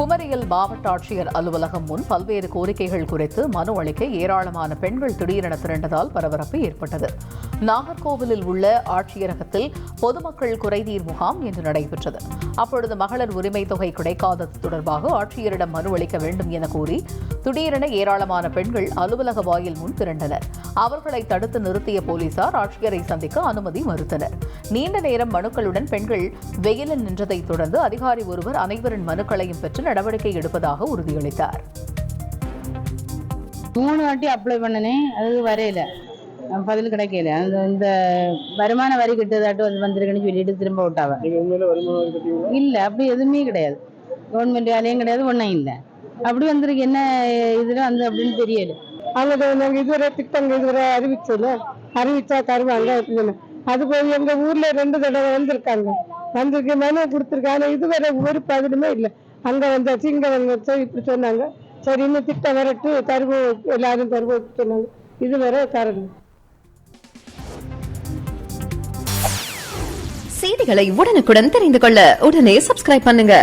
குமரியில் மாவட்ட ஆட்சியர் அலுவலகம் முன் பல்வேறு கோரிக்கைகள் குறித்து மனு அளிக்க ஏராளமான பெண்கள் திடீரென திரண்டதால் பரபரப்பு ஏற்பட்டது. நாகர்கோவிலில் உள்ள ஆட்சியரகத்தில் பொதுமக்கள் குறைதீர் முகாம் இன்று நடைபெற்றது. அப்பொழுது மகளிர் உரிமை தொகை கிடைக்காதது தொடர்பாக ஆட்சியரிடம் மனு அளிக்க வேண்டும் என கூறி திடீரென ஏராளமான பெண்கள் அலுவலக வாயில் முன் திரண்டனர். அவர்களை தடுத்து நிறுத்திய போலீசார் ஆட்சியரை சந்திக்க அனுமதி மறுத்தனர். நீண்ட நேரம் மனுக்களுடன் பெண்கள் வெயிலில் நின்றதைத் தொடர்ந்து அதிகாரி ஒருவர் அனைவரின் மனுக்களையும் பெற்று நடவடிக்கை எடுப்பதாக உறுதியளித்தார். மூணு வாட்டி அப்ளை பண்ணினேன் அது வரையில. பதில் கிடைக்கல. அந்த இந்த வருமான வரி கிட்டதாட்டு வந்து வந்திருக்குன்னு சொல்லிட்டு திரும்ப விட்டாவ. இல்ல அப்படி எதுவுமே கிடையாது. கவர்மெண்ட் வேலையும் கிடையாது ஒன்றும் இல்லை. அப்படி வந்திருக்கு என்ன இதுல வந்து அப்படின்னு தெரியல. அவங்க நாங்க இதுவரை திட்டங்கள் இதுவரை அறிவிச்சல அறிவிச்சா தருவாங்க அப்படின்னு அது போய் எங்க ஊர்ல ரெண்டு தடவை வந்திருக்காங்க. வந்திருக்கு மனு கொடுத்துருக்காங்க. இதுவரை ஒரு பதிலுமே இல்லை. அங்கே வந்தாச்சு இங்கே வந்தாச்சு இப்படி சொன்னாங்க. சரி இன்னும் திட்டம் வரட்டு தருவோம் எல்லாரும் தருவோம் சொன்னாங்க. இதுவரை தரணும் செய்திகளை உடனுக்குடன் தெரிந்து கொள்ள உடனே சப்ஸ்கிரைப் பண்ணுங்க.